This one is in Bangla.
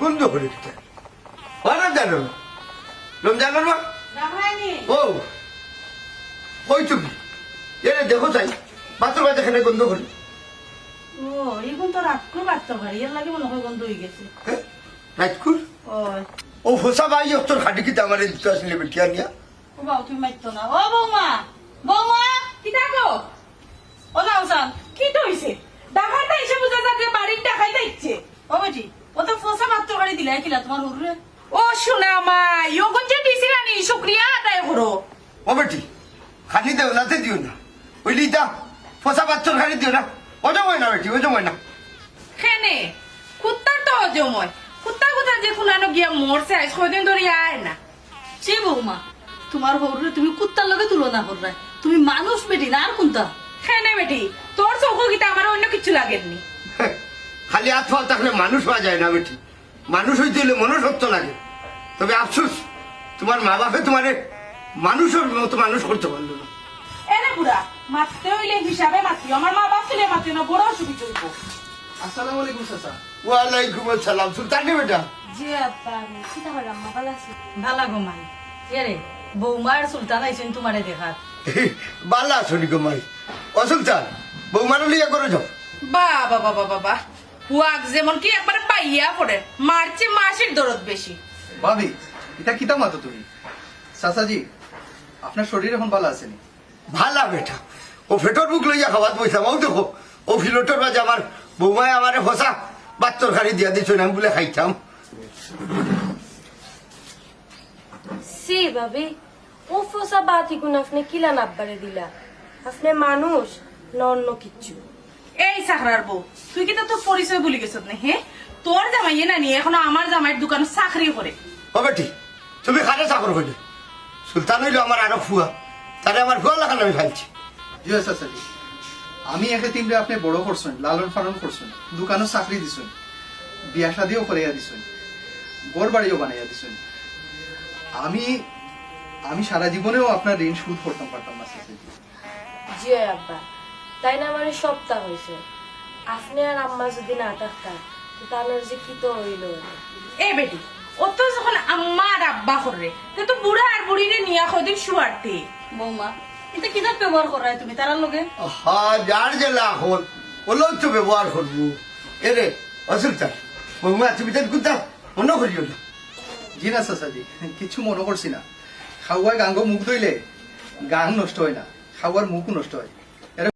গন্ধ করে দিতে। ওরা জানো? না? রমজান মা ও ওই তুমি। এরে দেখো চাই বাথরুম আছে এখানে গন্ধ করে। ও এখন তো রাত করে বাড়তে পারি এর লাগে মনে হয় গন্ধ হয়ে গেছে। রাজকুর ওই। ও ফসা ভাই তোর খাটি কি আমার দিতে আসলে বেটিয়া নিয়া? ও বাবু তুমি মারতো না। ও বৌমা বৌমা কি থাকো ও তো ফসা মাত্র গাড়ি দিলাই কিলা তোমার হুররে? ও শোনা মা ইয়োগন যে দিছিলা নি? শুক্রিয়া আদায় করো। ও বেটি খালি দেও না ওই লিদা ফসা বাচ্চার খালি দিও না। ও জমায় না বেটি ও জমায় না। খেনে কুত্তার তো অজময়। কুত্তা কুত্তা যে খুনানো গিয়া মরছে আজ কয়দিন ধরে আয় না। সে বৌমা তোমার হৌরে তুমি কুত্তার লগে তুলনা করবে তুমি মানুষ বেটি না আর কোনটা? খেনে বেটি তোর চোখ গীতা আমার অন্য কিছু লাগেননি। খালি হাত ফাল থাকলে মানুষ হওয়া যায় না বেটি। মানুষ হইতে হলে মনুষ্যত্ব লাগে। তবে আফসোস তোমার মা বাপে তোমারে মানুষের মতো মানুষ করতে পারল না। এনে বুড়া মারতে হইলে হিসাবে মাতি। আমার মা বাপ ছিল মাতি না বড় অসুবিধা হইব আসসালামু আলাইকুম চাচা। ওয়ালাইকুম আসসালাম। সুলতান বেটা। জি আপা আমি কিতা হলাম মা ভালো আছি। ভালো ঘুমাই এরে বৌমার সুলতান আইছেন তোমারে দেখাত। বালা শুনি মাই। ও সুলতান বৌমানো লিয়া করে যাও। বাবা বাবা বাবা। ওয়াক যেমন কি একবারে পাইয়া পড়ে মারছে মাসির দরদ বেশি। ভাবি এটা কিতা মাতো তুমি? চাচাজি আপনার শরীর এখন ভালো আছেনি ভালা বেটা। ও ফেটর বুক লইয়া খাওয়াত পয়সা মাও দেখো ও ফিলটর বাজে আমার বৌমায় আমারে ফসা বাত্তর খাড়ি দিয়া দিছো না আমি বলে খাইতাম। সি ভাবি ও ফসা বাতি গুণ আপনি কিলা নাব্বারে দিলা? আপনি মানুষ না অন্য কিচ্ছু? এই সাকরার বউ তুই কি তোর পরিচয় ভুলে গেছ না হে? তোর জামাই না নিয়ে এখনও আমার জামাইয়ের দোকান চাকরি করে। ও বেটি তুমি খাটে চাকর হইলে? সুলতান হইল আমার আরও ফুয়া তারে আমার ফুয়া লাগান আমি চাচাজি আমি একে তিনটে আপনি বড় করছেন লালন পালন করছেন দোকানও চাকরি দিছেন বিয়া শাদিও করাইয়া দিছেন গড় বাড়িও বানাইয়া দিছেন। আমি আমি সারা জীবনেও আপনার ঋণ সুদ করতাম পারতাম না জি আব্বা। তাই না আমার সপ্তাহ হয়েছে আপনি আর আম্মা যদি না থাকতা তো তার যে কি তো হইল? এ বেটি ও তো যখন আম্মা আর আব্বা করে তো তো বুড়া আর বুড়িরে নিয়ে কদিন শুয়ারতে। বৌমা এটা কিতাব ব্যবহার করায় তুমি তার লগে? হা যার যে লাখ হল ওলো তো ব্যবহার করব। এরে ও সুলতান বৌমা তুমি তো কুতা মনে করিও না। জি না চাচাজি কিছু মনে করছি না। খাওয়ায় গাঙ্গ মুখ ধইলে গাং নষ্ট হয় না। খাওয়ার মুখও নষ্ট হয়।